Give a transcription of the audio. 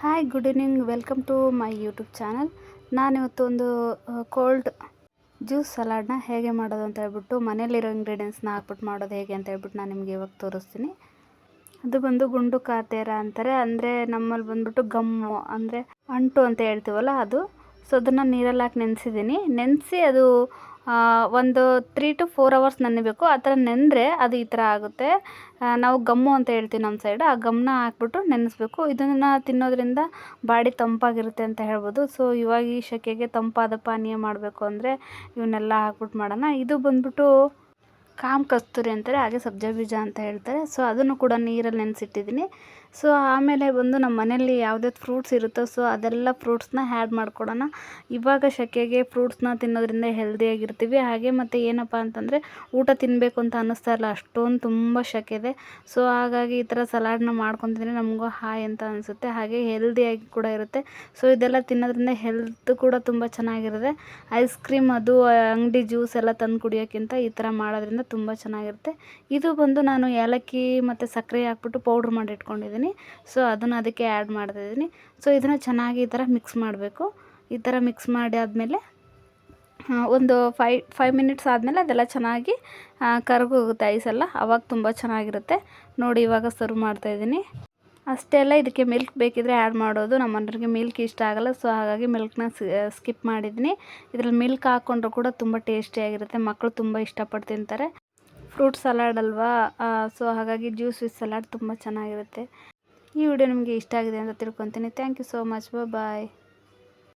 Hi, good evening. Welcome to my YouTube channel. ನಾನಿವತ್ತು ಒಂದು cold juice ಸಲಾಡ್ನ ಹೇಗೆ ಮಾಡೋದು ಅಂತ ಹೇಳ್ಬಿಟ್ಟು ಮನೇಲಿರೋ ಇಂಗ್ರೀಡಿಯೆಂಟ್ಸ್ನ ಹಾಕ್ಬಿಟ್ಟು ಮಾಡೋದು ಹೇಗೆ ಅಂತ ಹೇಳ್ಬಿಟ್ಟು ನಾನು ನಿಮಗೆ ಇವಾಗ ತೋರಿಸ್ತೀನಿ. ಅದು ಬಂದು ಗುಂಡು ಕಾತೇರ ಅಂತಾರೆ. ಅಂದರೆ ನಮ್ಮಲ್ಲಿ ಬಂದ್ಬಿಟ್ಟು ಗಮ್ಮು. ಅಂದರೆ ಅಂಟು ಅಂತ ಹೇಳ್ತೀವಲ್ಲ ಅದು. ಸೊ ಅದನ್ನು ನೀರಲ್ಲಿ ಹಾಕಿ ನೆನೆಸಿದ್ದೀನಿ. ನೆನೆಸಿ ಅದು ಒಂದು ತ್ರೀ ಟು ಫೋರ್ ಅವರ್ಸ್ ನೆನೆಬೇಕು. ಆ ಥರ ನೆನೆದ್ರೆ ಅದು ಈ ಥರ ಆಗುತ್ತೆ. ನಾವು ಗಮ್ಮು ಅಂತ ಹೇಳ್ತೀವಿ ನಮ್ಮ ಸೈಡ್ ಆ ಗಮ್ನ ಹಾಕ್ಬಿಟ್ಟು ನೆನೆಸ್ಬೇಕು. ಇದನ್ನು ತಿನ್ನೋದ್ರಿಂದ ಬಾಡಿ ತಂಪಾಗಿರುತ್ತೆ ಅಂತ ಹೇಳ್ಬೋದು. ಸೊ ಇವಾಗ ಈ ಸೆಕೆಗೆ ತಂಪಾದ ಪಾನೀಯ ಮಾಡಬೇಕು ಅಂದರೆ ಇವನ್ನೆಲ್ಲ ಹಾಕ್ಬಿಟ್ಟು ಮಾಡೋಣ. ಇದು ಬಂದ್ಬಿಟ್ಟು ಕಾಮ್ ಕಸ್ತೂರಿ ಅಂತಾರೆ, ಹಾಗೆ ಸಬ್ಜ ಬೀಜ ಅಂತ ಹೇಳ್ತಾರೆ. ಸೊ ಅದನ್ನು ಕೂಡ ನೀರಲ್ಲಿ ನೆನೆಸಿಟ್ಟಿದ್ದೀನಿ. ಸೊ ಆಮೇಲೆ ಬಂದು ನಮ್ಮ ಮನೆಯಲ್ಲಿ ಯಾವುದೇ ಫ್ರೂಟ್ಸ್ ಇರುತ್ತೋ ಸೊ ಅದೆಲ್ಲ ಫ್ರೂಟ್ಸ್ನ ಹ್ಯಾಡ್ ಮಾಡ್ಕೊಡೋಣ. ಇವಾಗ ಶೆಕೆಗೆ ಫ್ರೂಟ್ಸ್ನ ತಿನ್ನೋದ್ರಿಂದ ಹೆಲ್ದಿಯಾಗಿರ್ತೀವಿ ಹಾಗೆ ಮತ್ತು ಏನಪ್ಪ ಅಂತಂದರೆ, ಊಟ ತಿನ್ನಬೇಕು ಅಂತ ಅನ್ನಿಸ್ತಾ ಇಲ್ಲ ಅಷ್ಟೊಂದು ತುಂಬ ಶೆಕೆ ಇದೆ ಸೊ ಹಾಗಾಗಿ ಈ ಥರ ಸಲಾಡ್ನ ಮಾಡ್ಕೊತಿದ್ರೆ ನಮಗೂ ಹಾಯ್ ಅಂತ ಅನಿಸುತ್ತೆ. ಹಾಗೆ ಹೆಲ್ದಿಯಾಗಿ ಕೂಡ ಇರುತ್ತೆ. ಸೊ ಇದೆಲ್ಲ ತಿನ್ನೋದ್ರಿಂದ ಹೆಲ್ತ್ ಕೂಡ ತುಂಬ ಚೆನ್ನಾಗಿರುತ್ತೆ. ಐಸ್ ಕ್ರೀಮ್ ಅದು, ಅಂಗಡಿ ಜ್ಯೂಸ್ ಎಲ್ಲ ತಂದು ಕುಡಿಯೋಕ್ಕಿಂತ ಈ ಥರ ಮಾಡೋದ್ರಿಂದ ತುಂಬ ಚೆನ್ನಾಗಿರುತ್ತೆ. ಇದು ಬಂದು ನಾನು ಏಲಕ್ಕಿ ಮತ್ತು ಸಕ್ಕರೆ ಹಾಕ್ಬಿಟ್ಟು ಪೌಡ್ರ್ ಮಾಡಿ ಇಟ್ಕೊಂಡಿದ್ದೀನಿ. ಸೊ ಅದನ್ನು ಅದಕ್ಕೆ ಆ್ಯಡ್ ಮಾಡ್ತಾಯಿದ್ದೀನಿ ಸೊ ಇದನ್ನು ಚೆನ್ನಾಗಿ ಈ ಥರ ಮಿಕ್ಸ್ ಮಾಡಬೇಕು. ಈ ಥರ ಮಿಕ್ಸ್ ಮಾಡಿ ಆದಮೇಲೆ ಒಂದು ಫೈ ಫೈವ್ ಮಿನಿಟ್ಸ್ ಆದಮೇಲೆ ಅದೆಲ್ಲ ಚೆನ್ನಾಗಿ ಕರಗೋಗುತ್ತೆ ಐಸೆಲ್ಲ ಅವಾಗ ತುಂಬ ಚೆನ್ನಾಗಿರುತ್ತೆ. ನೋಡಿ ಇವಾಗ ಸರ್ವ್ ಮಾಡ್ತಾಯಿದ್ದೀನಿ ಅಷ್ಟೇ ಅಲ್ಲ ಇದಕ್ಕೆ ಮಿಲ್ಕ್ ಬೇಕಿದ್ರೆ ಆ್ಯಡ್ ಮಾಡೋದು. ನಮ್ಮ ಮನೆಯವ್ರಿಗೆ ಮಿಲ್ಕ್ ಇಷ್ಟ ಆಗಲ್ಲ, ಸೊ ಹಾಗಾಗಿ ಮಿಲ್ಕ್ನ ಸ್ಕಿಪ್ ಮಾಡಿದ್ದೀನಿ. ಇದರಲ್ಲಿ ಮಿಲ್ಕ್ ಹಾಕ್ಕೊಂಡ್ರು ಕೂಡ ತುಂಬ ಟೇಸ್ಟಿಯಾಗಿರುತ್ತೆ ಮಕ್ಕಳು ತುಂಬ ಇಷ್ಟಪಟ್ಟು ತಿಂತಾರೆ. ಫ್ರೂಟ್ ಸಲಾಡ್ ಅಲ್ವಾ? ಸೊ ಹಾಗಾಗಿ ಜ್ಯೂಸ್ ವಿತ್ ಸಲಾಡ್ ತುಂಬ ಚೆನ್ನಾಗಿರುತ್ತೆ. ಈ ವಿಡಿಯೋ ನಿಮಗೆ ಇಷ್ಟ ಆಗಿದೆ ಅಂತ ತಿಳ್ಕೊತೀನಿ. Thank you so much. Bye